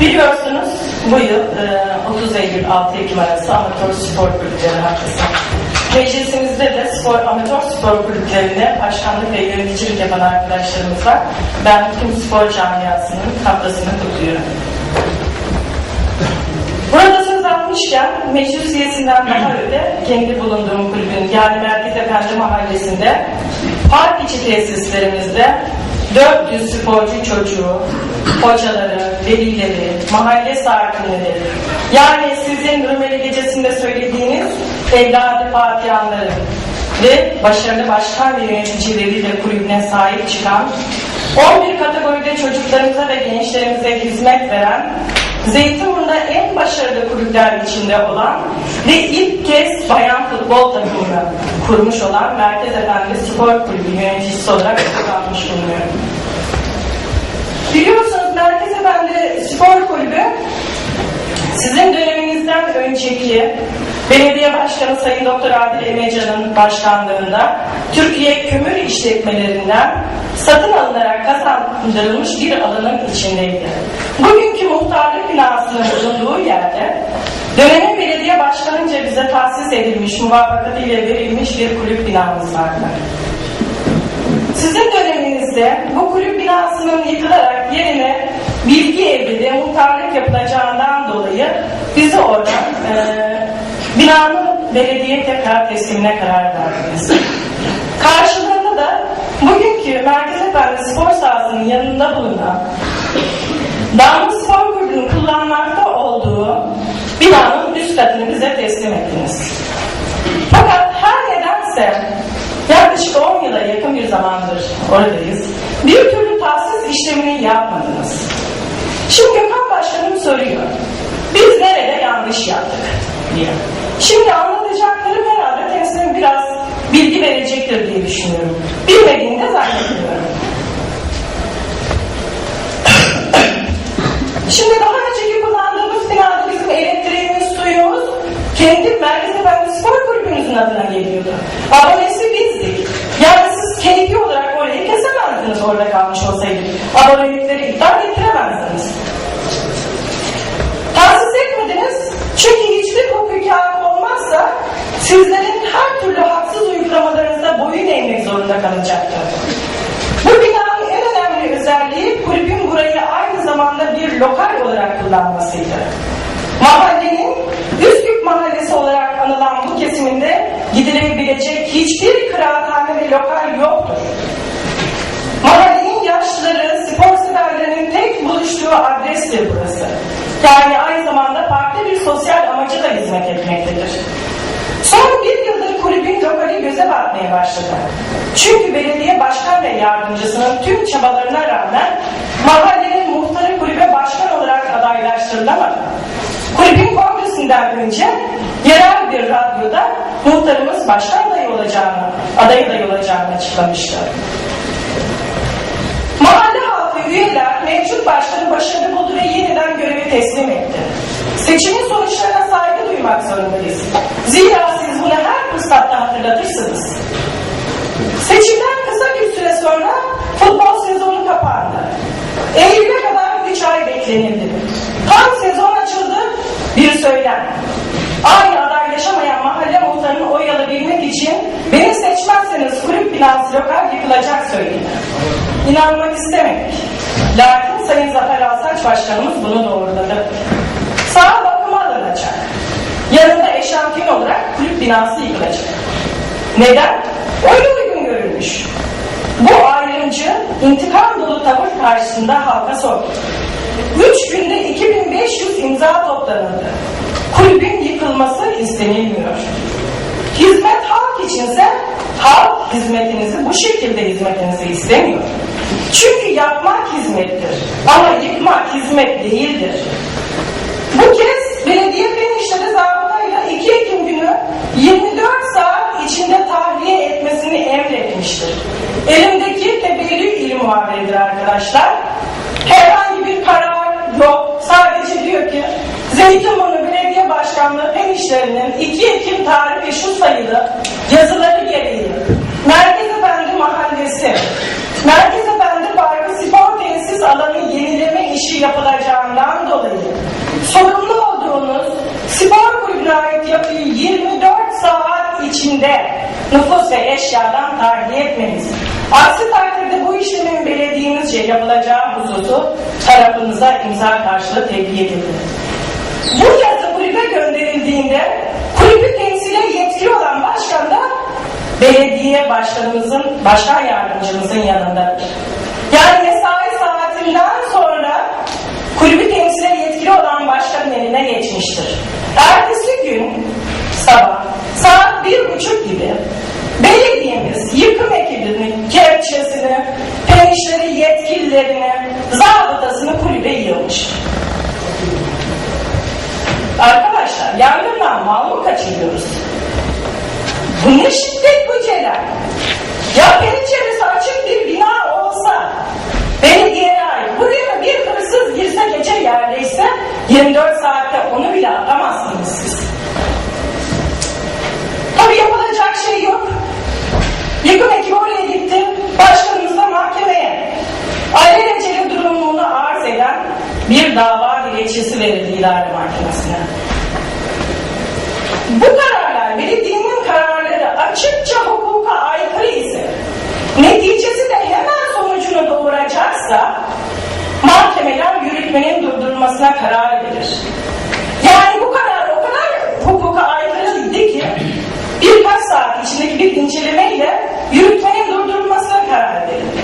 Biliyorsunuz bu yıl e, 30 Eylül 6 Ekim arası amatör spor kulüpleri haftası. Meclisimizde de spor, amatör spor kulüplerinde başkanlık ve yöneticilik yapan arkadaşlarımız var. Ben tüm spor camiasının haftasını kutluyorum. Burada söz almışken meclis üyesinden daha öte kendi bulunduğum kulübün yani Merkez Efendi Mahallesi'nde park içi tesislerimizde 400 sporcu çocuğu, hocaları, velileri, mahalle sakinleri yani sizin Rumeli Gecesi'nde söylediğiniz evladı Fatihanları ve başarılı başkan ve yöneticileriyle kulübüne sahip çıkan 11 kategoride çocuklarımıza ve gençlerimize hizmet veren Zeytinburnu'nda en başarılı kulüpler içinde olan ve ilk kez bayan futbol takımını kurmuş olan Merkez Efendi Spor Kulübü yöneticisi olarak kazanmış bulunuyorum. Biliyorsunuz Merkez Efendi Spor Kulübü sizin döneminizden önceki Belediye Başkanı Sayın Doktor Adil Emecan'ın başkanlığında Türkiye kömür işletmelerinden satın alınarak kazandırılmış bir alanın içindeydi. Bugünkü muhtarlık binasının bulunduğu yerde dönemin belediye başkanınca bize tahsis edilmiş, muvaffakatıyla verilmiş bir kulüp binamız vardı. Sizin döneminizde bu kulüp binasının yıkılarak yerine bilgi ve muhtarlık yapılacağından dolayı bizi oradan e, binanın belediye tekrar teslimine karar verdiniz. Karşılığında da bugünkü Merkez Efendi spor sahasının yanında bulunan Damlı Spor Kulübü'nün kullanmakta olduğu binanın üst katını bize teslim ettiniz. Fakat her nedense yaklaşık 10 yıla yakın bir zamandır oradayız. Bir türlü tahsis işlemini yapmadınız. Şimdi Gökhan Başkanım soruyor. Biz nerede yanlış yaptık diye. Şimdi anlatacaklarım herhalde kendisine biraz bilgi verecektir diye düşünüyorum. Bilmediğini de zannetmiyorum. Şimdi daha önceki kullandığımız binada bizim elektriğimiz, suyumuz kendi Merkez Efendi Spor Kulübümüzün adına geliyordu. Abonesi bizdik. Yani siz keyfi olarak kesemezdiniz orada kalmış olsaydık. Abonelikleri iptal ettiremezdiniz. Tahsis etmediniz çünkü hiçbir hukuki hak olmazsa sizlerin her türlü haksız uygulamalarınıza boyun eğmek zorunda kalacaktı. Bu binanın en önemli özelliği kulübün burayı aynı zamanda bir lokal olarak kullanmasıydı. Mahallenin Üsküp Mahallesi olarak anılan bu kesiminde gidilebilecek hiçbir kıraathane ve lokal yoktur. Yaşlıları, spor severlerinin tek buluştuğu adrestir burası. Yani aynı zamanda farklı bir sosyal amaca da hizmet etmektedir. Son bir yıldır kulübün lokali göze batmaya başladı. Çünkü belediye başkan ve yardımcısının tüm çabalarına rağmen mahallenin muhtarı kulübe başkan olarak adaylaştırılamadı. Kulübün kongresinden önce yerel bir radyoda muhtarımız başkan adayı olacağını, aday adayı olacağını açıklamıştı. Üyeler mevcut başkanı başarılı buldu ve yeniden görevi teslim etti. Seçimin sonuçlarına saygı duymak zorundayız. Zira siz bunu her fırsatta hatırlatırsınız. Seçimden kısa bir süre sonra futbol sezonu kapandı. Eylül'e kadar 3 ay beklenildi. Tam sezon açıldı, bir söylem. Aynı adaylaşamayan mahalle muhtarını oy alabilmek için beni seçmezseniz kulüp binası lokal yıkılacak söyledi. İnanmak istemedik. Lakin Sayın Zafer Alsaç Başkanımız bunu doğruladı. Sağ bakıma alınacak. Yanında eşantiyon olarak kulüp binası yıkılacak. Neden? Öyle uygun görülmüş. Bu ayrımcı intikam dolu tavır karşısında halka sordu. Üç günde 2500 imza toplanıldı. Kulübün yıkılması istenilmiyor. Hizmet halk içinse halk hizmetinizi bu şekilde hizmetinizi istemiyor. Çünkü yapmak hizmettir ama yıkmak hizmet değildir. Bu kez belediye Penişleri zabıtayla 2 Ekim günü 24 saat içinde tahliye etmesini emretmiştir. Elimdeki teberrü il muhabiridir arkadaşlar. Herhangi bir karar yok. Sadece diyor ki Zeytinburnu Belediye Başkanlığı Fen İşleri'nin 2 Ekim tarihi şu sayılı yazıları gereği Merkez Efendi Mahallesi Merkez Efendi Parkı spor tesis alanı yenileme işi yapılacağından dolayı içinde nüfus ve eşyadan tahliye etmeniz. Aksi takdirde bu işlemin belediyemizce yapılacağı hususu tarafınıza imza karşılığı tebliğ edildi. Bu yazı kulübe gönderildiğinde kulübü temsile yetkili olan başkan da belediye başkanımızın, başkan yardımcımızın yanındadır. Yani mesai saatinden sonra kulübü temsile yetkili olan başkanın eline geçmiştir. Ertesi gün sabah saat bir buçuk gibi belediyemiz yıkım ekibini, kepçesini, penişleri, yetkililerini, zabıtasını kulübe yığmış. Arkadaşlar yangından mal kaçırıyoruz? Bu ne şiddet bu Celal? Ya penceresi açık bir bina olsa belediyeye ait buraya bir hırsız girse gece yerdeyse 24 saatte onu bile atamazsınız siz. Tabii yapılacak şey yok. Yıkım ekibi oraya gitti. Başkanımız da mahkemeye. Alelacele durumunu arz eden bir dava dilekçesi verildi idare mahkemesine. Bu kararlar belediyenin kararları açıkça hukuka aykırı ise neticesi de hemen sonucunu doğuracaksa mahkemeler yürütmenin durdurulmasına karar verir. Yani bu karar o kadar hukuka aykırıydı ki birkaç saat içindeki bir incelemeyle yürütmenin durdurulmasına karar verildi.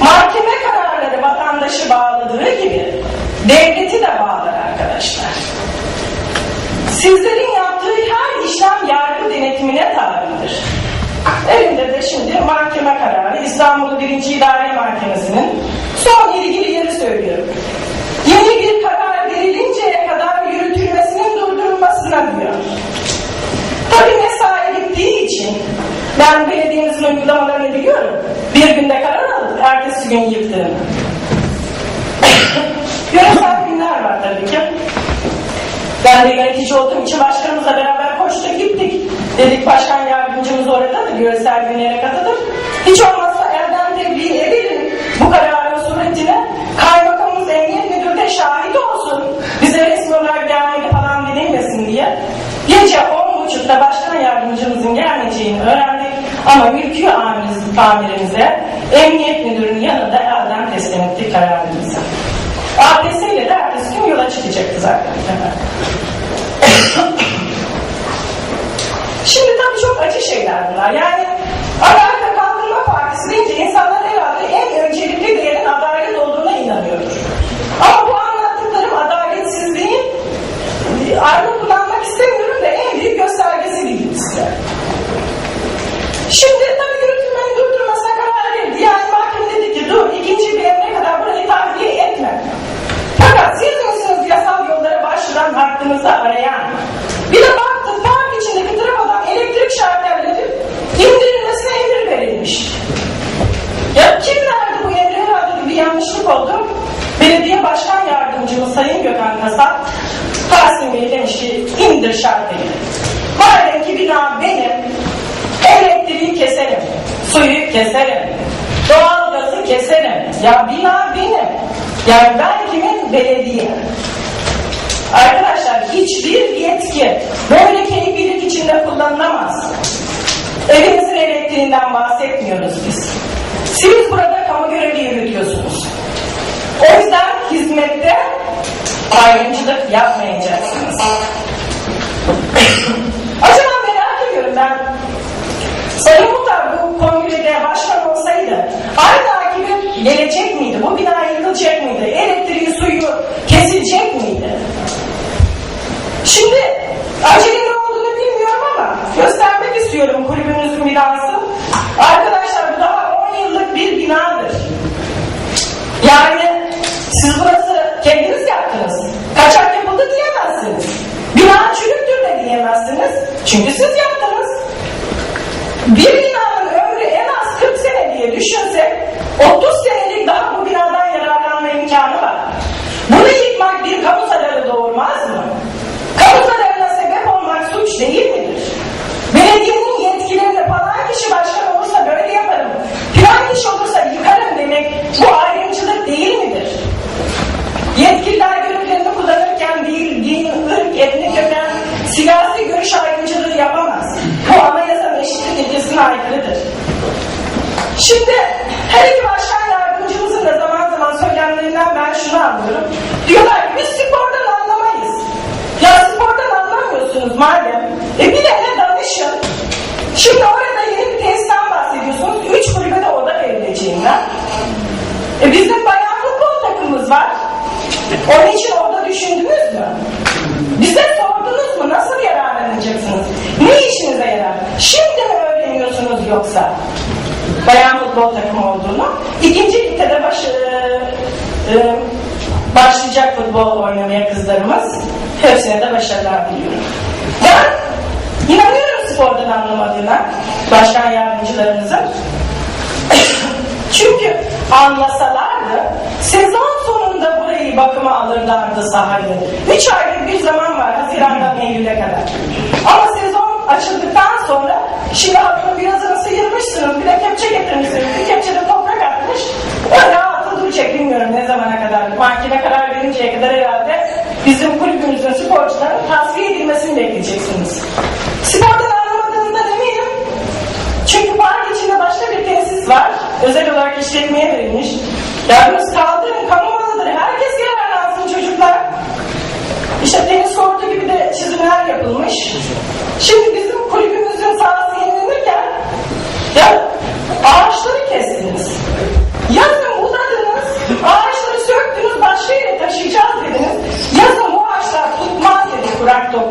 Mahkeme kararları vatandaşı bağladığı gibi devleti de bağlar arkadaşlar. Sizlerin işlem yargı denetimine tabidir. Elimde de şimdi mahkeme kararı İstanbul 1. İdare Mahkemesi'nin son ilgili yeri söylüyorum. Yeni bir karar verilinceye kadar yürütülmesinin durdurulmasına diyor. Tabii mesai bittiği için ben belediyemizin uygulamalarını biliyorum. Bir günde karar aldık, ertesi gün yıktığını. Yöresel günler var tabii ki. Ben de yönetici olduğum için başkanımızla beraber koştuk gittik. Dedik başkan yardımcımız oradadır, yöresel günlere katılır. Hiç olmazsa elden tebliğ edelim bu kararın suretine. Kaymakamımız emniyet müdürü de şahit olsun. Bize resmi olarak gelmedi falan denilmesin diye. Gece on buçukta başkan yardımcımızın gelmeyeceğini öğrendik. Ama mülkü amirimiz, amirimize emniyet müdürünün yanında elden teslim ettik kararımızı. APS ile de ertesi gün yola çıkacaktı zaten. Şimdi tabii çok acı şeyler bunlar. Yani Adalet ve Kalkınma Partisi deyince insanlar herhalde en öncelikli değerin adalet olduğuna inanıyordur. Ama bu anlattıklarım adaletsizliğin e, argo kullanmak istemiyorum da en büyük göstergesi diyeyim size. Şimdi tabii yürütülmenin durdurmasına karar verildi. Yani mahkeme dedi ki dur ikinci bir emre kadar burayı tahliye etme. Fakat siz misiniz yasal yollara başvuran hakkınızı arayan? Bir de baktık park içindeki trafodan elektrik şartelleri indirilmesine emir verilmiş. Ya kim verdi bu emri herhalde bir yanlışlık oldu. Belediye Başkan Yardımcımız Sayın Gökhan Kasap Tahsin Bey demiş ki indir şarteli. Madem ki bina benim elektriği keserim, keserim, doğalgazı keserim. Ya bina benim. Yani ben kimin? Belediye. Arkadaşlar hiçbir yetki böyle keyiflilik içinde kullanılamaz. Evimizin elektriğinden bahsetmiyoruz biz. Siz burada kamu görevi yürütüyorsunuz. O yüzden hizmette ayrımcılık yapmayacaksınız. Acaba merak ediyorum ben Sayın kongrede başkan olsaydı aynı takibi gelecek miydi? Bu bina yıkılacak mıydı? Elektriği, suyu kesilecek miydi? Şimdi acele ne olduğunu bilmiyorum ama göstermek istiyorum kulübümüzün binası. Arkadaşlar bu daha 10 yıllık bir binadır. Yani siz burası kendiniz yaptınız. Kaçak yapıldı diyemezsiniz. Bina çürüktür de diyemezsiniz. Çünkü siz yaptınız. Bir binanın ömrü en az 40 sene diye düşünsek 30 senelik daha bu binadan yararlanma imkanı var. Bunu yıkmak bir kamu zararı doğurmaz mı? Kamu zararına sebep olmak suç değil midir? Belediyenin yetkilerini falan kişi başkan olursa böyle yaparım. Filan kişi olursa yıkarım demek bu ayrımcılık değil midir? Yetkililer görevlerini kullanırken değil, din, ırk, etnik köken, siyasi görüş ayrımcılığı yapamaz. Bu ana Şimdi her iki başkan yardımcımızın da zaman zaman söylemlerinden ben şunu anlıyorum. Diyorlar ki biz spordan anlamayız. Ya spordan anlamıyorsunuz madem. E bir de ne danışın. Şimdi orada yeni bir tesisten bahsediyorsunuz. Üç kulübe de oda verileceğinden. E bizim bayan futbol takımımız var. Onun için orada düşündünüz mü? Bize sordunuz mu? Nasıl yararlanacaksınız? Ne işinize yarar? Şimdi mi öğreniyorsunuz yoksa? Bayan futbol takımı olduğunu. İkinci ligde de baş, e, e, başlayacak futbol oynamaya kızlarımız. Hepsine de başarılar diliyorum. Ben inanıyorum spordan anlamadığına başkan yardımcılarımızın. Çünkü anlasalardı sezon sonunda burayı bakıma alırlardı sahayı. Üç aylık bir zaman var Haziran'dan Eylül'e kadar. Ama sezon açıldıktan sonra şimdi aklını birazını sıyırmışsınız. Kepçe getirmişsiniz. Bir kepçede toprak atmış. Öyle atıl duracak bilmiyorum ne zamana kadar. Mahkeme karar verinceye kadar herhalde bizim kulübümüzün sporcuların tasfiye edilmesini bekleyeceksiniz. Spordan anlamadığınızda eminim çünkü park içinde başka bir tesis var. Özel olarak işletmeye verilmiş. Ya burası kaldırın, kamu malıdır. Herkes yararlansın çocuklar. İşte tenis kortu gibi de çizimler yapılmış. Şimdi bizim kulübümüzün sahası yenilenirken ya ağaçları kestiniz. Yazın budadınız, ağaçları söktünüz, başka yere taşıyacağız dediniz. Yazın bu ağaçlar tutmaz dedi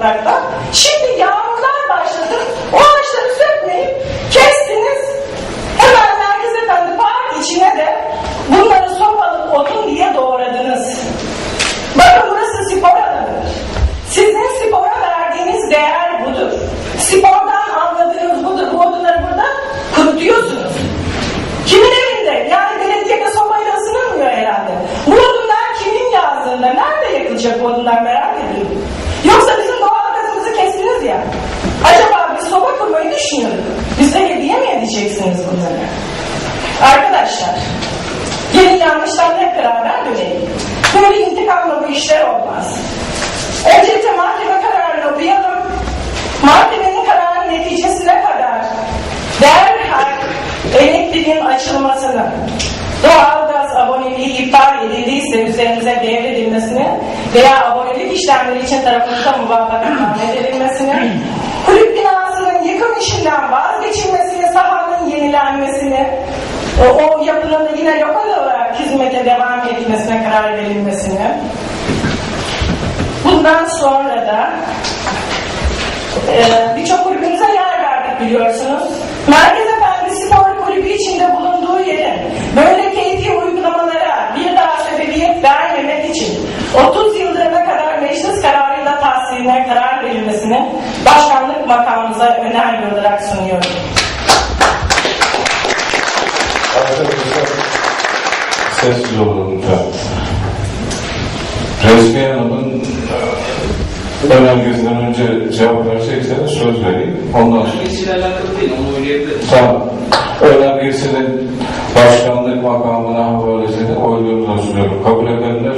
toprakta. Şimdi yağmurlar başladı, o ağaçları sökmeyip kestiniz. Hemen Nergiz Efendi park içine de bunları sopalık odun diye doğradınız. Bakın burası spor alanıdır. Sizin spora verdiğiniz değer budur. Spordan anladığınız budur. Bu odunları burada kurutuyorsunuz. Kimin evinde? Yani belediyede sobayla ısınılmıyor herhalde. Bu odunlar kimin yazdığında? Nerede yakılacak bu odunlar merak ediyorum. Yoksa ya. Acaba biz soba kurmayı düşünüyorduk. Bize hediye mi edeceksiniz bunları? Arkadaşlar, gelin yanlıştan hep beraber dönelim. Böyle intikamla bu işler olmaz. Öncelikle mahkeme kararını okuyalım. Mahkemenin kararının neticesine kadar derhal elektriğin açılmasını, doğalgaz aboneliği iptal edildiyse üzerinize devredilmesini veya abonelik işlemleri için tarafınızda muvaffakat edilmesini, kulüp binasının yıkım işinden vazgeçilmesini, sahanın yenilenmesini, o, o yapının yine lokal olarak hizmete devam etmesine karar verilmesini, bundan sonra da ee, birçok kulübümüze yer verdik biliyorsunuz. Merkez Efendi Spor Kulübü içinde bulunduğu yerin böyle keyfi uygulamalara bir daha sebebiyet vermemek için 30 yıldırına kadar meclis kararıyla tahsiline karar verilmesini başkanlık makamımıza önerge olarak sunuyorum. Arkadaşlar sessiz olun lütfen. Resmi Hanım'ın e, önergesinden önce cevap verecekseniz söz vereyim. Ondan sonra. Hangisiyle alakalı değil, onu oynayabiliriz. Tamam. Önergesinin başkanlık makamına havalesini oylarınıza sunuyorum. Kabul edenler,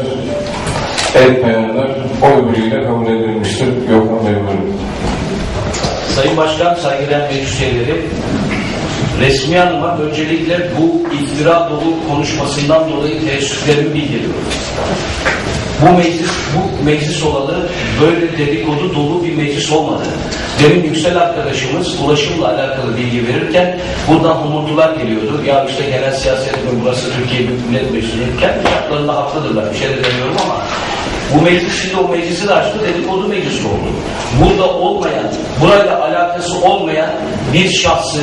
etmeyenler oy birliğiyle kabul edilmiştir. Gökhan Bey buyurun. Sayın Başkan, saygıdeğer meclis üyeleri, resmi hanıma öncelikle bu iftira dolu konuşmasından dolayı teessüflerimi bildiriyorum. Bu meclis, bu meclis olalı böyle dedikodu dolu bir meclis olmadı. Demin Yüksel arkadaşımız ulaşımla alakalı bilgi verirken buradan homurtular geliyordu. Ya işte genel siyaset burası Türkiye Büyük Millet Meclisi'nin kendi şartlarında haklıdırlar. Bir şey de demiyorum ama bu meclis şimdi o meclisi de açtı dedikodu meclisi oldu. Burada olmayan, burayla alakası olmayan bir şahsı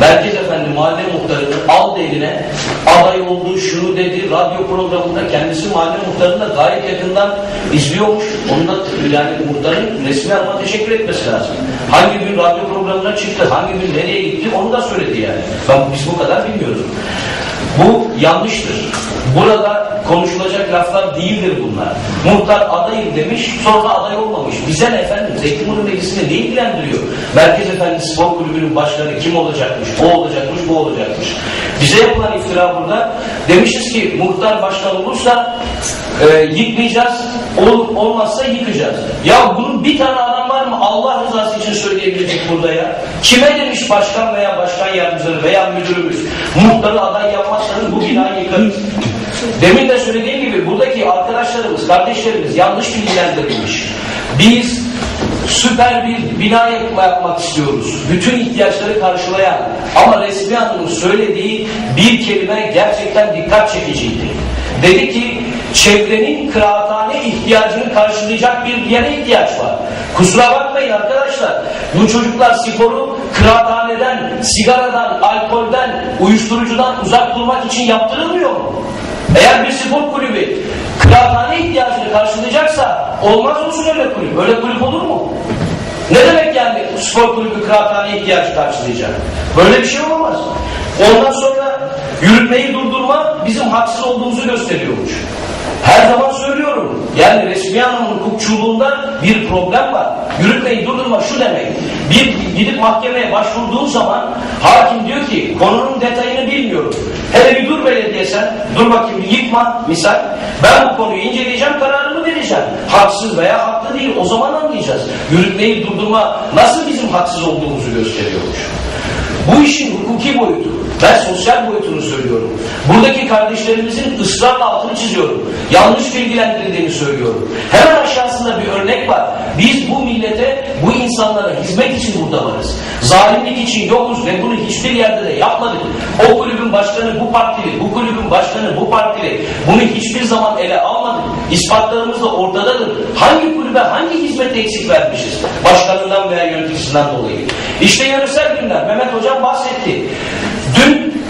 Merkez Efendi mahalle muhtarını aldı eline aday olduğu şunu dedi radyo programında kendisi mahalle muhtarını da gayet yakından izliyormuş. Onun da yani muhtarın resmi hanıma teşekkür etmesi lazım. Hangi gün radyo programına çıktı, hangi gün nereye gitti onu da söyledi yani. Ben, biz bu kadar bilmiyoruz. Bu yanlıştır. Burada konuşulacak laflar değildir bunlar. Muhtar adayım demiş, sonra aday olmamış. Bize ne efendim? Zeytinburnu Meclisi'ni ne ilgilendiriyor? Merkez Efendi Spor Kulübü'nün başkanı kim olacakmış? O olacakmış, bu olacakmış. Bize yapılan iftira burada. Demişiz ki muhtar başkan olursa e, yıkmayacağız, olur, olmazsa yıkacağız. Ya bunun bir tane adam var mı Allah rızası için söyleyebilecek burada ya? Kime demiş başkan veya başkan yardımcıları veya müdürümüz muhtarı aday yapmazsanız bu binayı yıkarız. Demin de söylediğim gibi buradaki arkadaşlarımız, kardeşlerimiz yanlış bilgilendirilmiş. Biz süper bir bina yapma yapmak istiyoruz. Bütün ihtiyaçları karşılayan ama resmi hanımın söylediği bir kelime gerçekten dikkat çekiciydi. Dedi ki çevrenin kıraathane ihtiyacını karşılayacak bir yere ihtiyaç var. Kusura bakmayın arkadaşlar. Bu çocuklar sporu kıraathaneden, sigaradan, alkolden, uyuşturucudan uzak durmak için yaptırılmıyor mu? Eğer bir spor kulübü kıraathane ihtiyacını karşılayacaksa olmaz olsun öyle kulüp. Öyle kulüp olur mu? Ne demek yani spor kulübü kıraathane ihtiyacı karşılayacak? Böyle bir şey olamaz. Ondan sonra yürütmeyi durdurma bizim haksız olduğumuzu gösteriyormuş. Her zaman söylüyorum. Yani resmi anlamın hukukçuluğunda bir problem var. Yürütmeyi durdurma şu demek. Bir gidip mahkemeye başvurduğun zaman hakim diyor ki konunun detayını bilmiyorum. Hele bir dur belediye sen. Dur bakayım bir yıkma misal. Ben bu konuyu inceleyeceğim kararımı vereceğim. Haksız veya haklı değil. O zaman anlayacağız. Yürütmeyi durdurma nasıl bizim haksız olduğumuzu gösteriyormuş. Bu işin hukuki boyutu. Ben sosyal boyutunu söylüyorum. Buradaki kardeşlerimizin ısrarla altını çiziyorum. Yanlış bilgilendirildiğini söylüyorum. Hemen aşağısında bir örnek var. Biz bu millete, insanlara hizmet için burada varız. Zalimlik için yokuz ve bunu hiçbir yerde de yapmadık. O kulübün başkanı bu partili, bu kulübün başkanı bu partili. Bunu hiçbir zaman ele almadık. İspatlarımız da ortadadır. Hangi kulübe hangi hizmeti eksik vermişiz? Başkanından veya yöneticisinden dolayı. İşte yarısel günler. Mehmet Hocam bahsetti.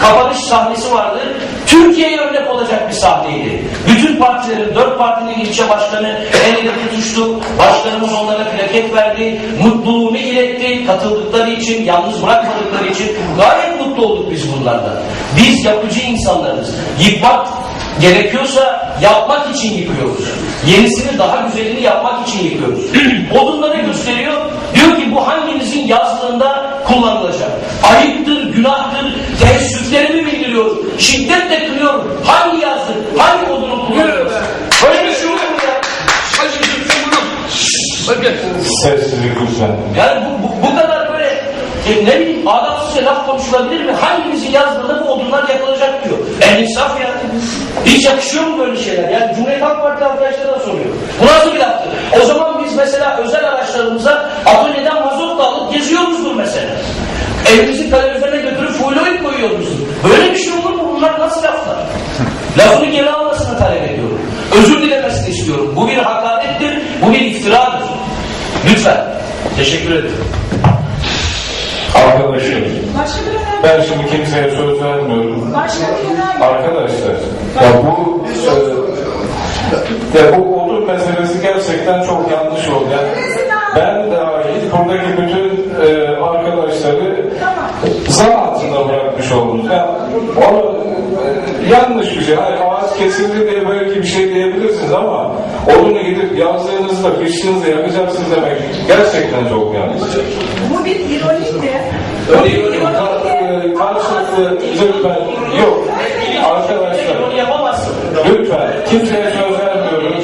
Kapanış sahnesi vardı. Türkiye'ye örnek olacak bir sahneydi. Bütün partilerin, dört partinin ilçe başkanı el ele tutuştu. Başkanımız onlara plaket verdi. Mutluluğunu iletti. Katıldıkları için, yalnız bırakmadıkları için. Gayet mutlu olduk biz bunlardan. Biz yapıcı insanlarız. Yıkmak gerekiyorsa yapmak için yıkıyoruz. Yenisini daha güzelini yapmak için yıkıyoruz. Odunları gösteriyor. Diyor ki bu hanginizin yazlığında kullanılacak. Ayıptır, günahtır, teessüflerimi bildiriyorum. Şiddetle kınıyorum. Hangi yazlık, hangi odunu kullanıyoruz? Böyle bir şey olur mu ya? Sessizlik lütfen. Yani bu, bu, bu kadar böyle e, ne bileyim adamsızca laf konuşulabilir mi? Hangimizin yazdığında bu odunlar yakılacak diyor. En insaf ya. Hiç yakışıyor mu böyle şeyler? Yani Cumhuriyet Halk Partisi arkadaşlara da soruyor. Bu nasıl bir laftır? O zaman biz mesela özel araçlarımıza atölyeden mazot da alıp geziyoruzdur mesela. Evimizin kaloriferine götürüp full oil koyuyoruzdur. Böyle bir şey olur mu? Bunlar nasıl laflar? Lafını geri almasını talep ediyorum. Özür dilemesini istiyorum. Bu bir hakarettir, bu bir iftiradır. Lütfen. Teşekkür ederim. Arkadaşlar, Başka bir önemli. ben şimdi kimseye söz vermiyorum. Başka bir önemli. Arkadaşlar, ya bu e, ya bu odun meselesi gerçekten çok yanlış oldu. Yani ben dahil buradaki bütün e, arkadaşları zan altında bırakmış oldunuz. Yani onu e, yanlış bir şey. Hani ağaç kesildi diye belki bir şey diyebilirsiniz ama odunu gidip yazdığınızda, kışınızda yakacaksınız demek gerçekten çok yanlış. Bu bir ironiydi. Öyle e, karşılıklı lütfen yok. Arkadaşlar Onu lütfen kimseye söz vermiyorum.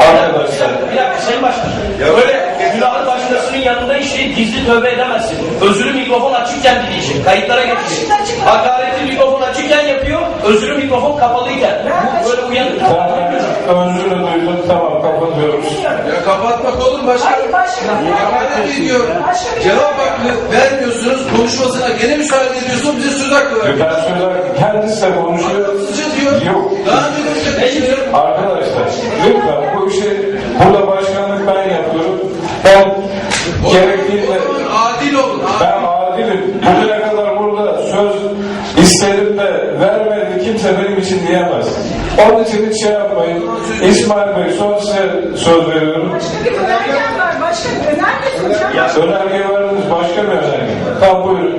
Arkadaşlar Bir dakika Sayın Başkan. Böyle günahın başkasının yanında işte gizli tövbe edemezsin. Özürü mikrofon açıkken dileyecek. Kayıtlara geçecek. Hakareti mikrofon açıkken yapıyor. Özürü mikrofon kapalıyken. Bu böyle uyanık. özrünü duydum tamam kapatıyoruz. Ya kapatmak olur başka. Hayır, başka. Hakaret ediyor. Başka bir- Cevap hakkı vermiyorsunuz. Konuşmasına gene müsaade ediyorsun. Bize söz hakkı ver. Ben söyler kendisi de konuşuyor. Diyor. Yok. Daha önce de. Arkadaşlar lütfen bu işi burada başkanlık ben yapıyorum. Ben gerektiğinde Adil olun. ben adilim. Bugüne kadar burada söz istedim de vermedi kimse benim için diyemez. Onun için hiç şey yapmayın. İsmail Bey son size söz veriyorum. Başka bir önergem var. Başka bir önerge sunacağım. Önerge verdiniz başka bir önerge. Tamam buyurun.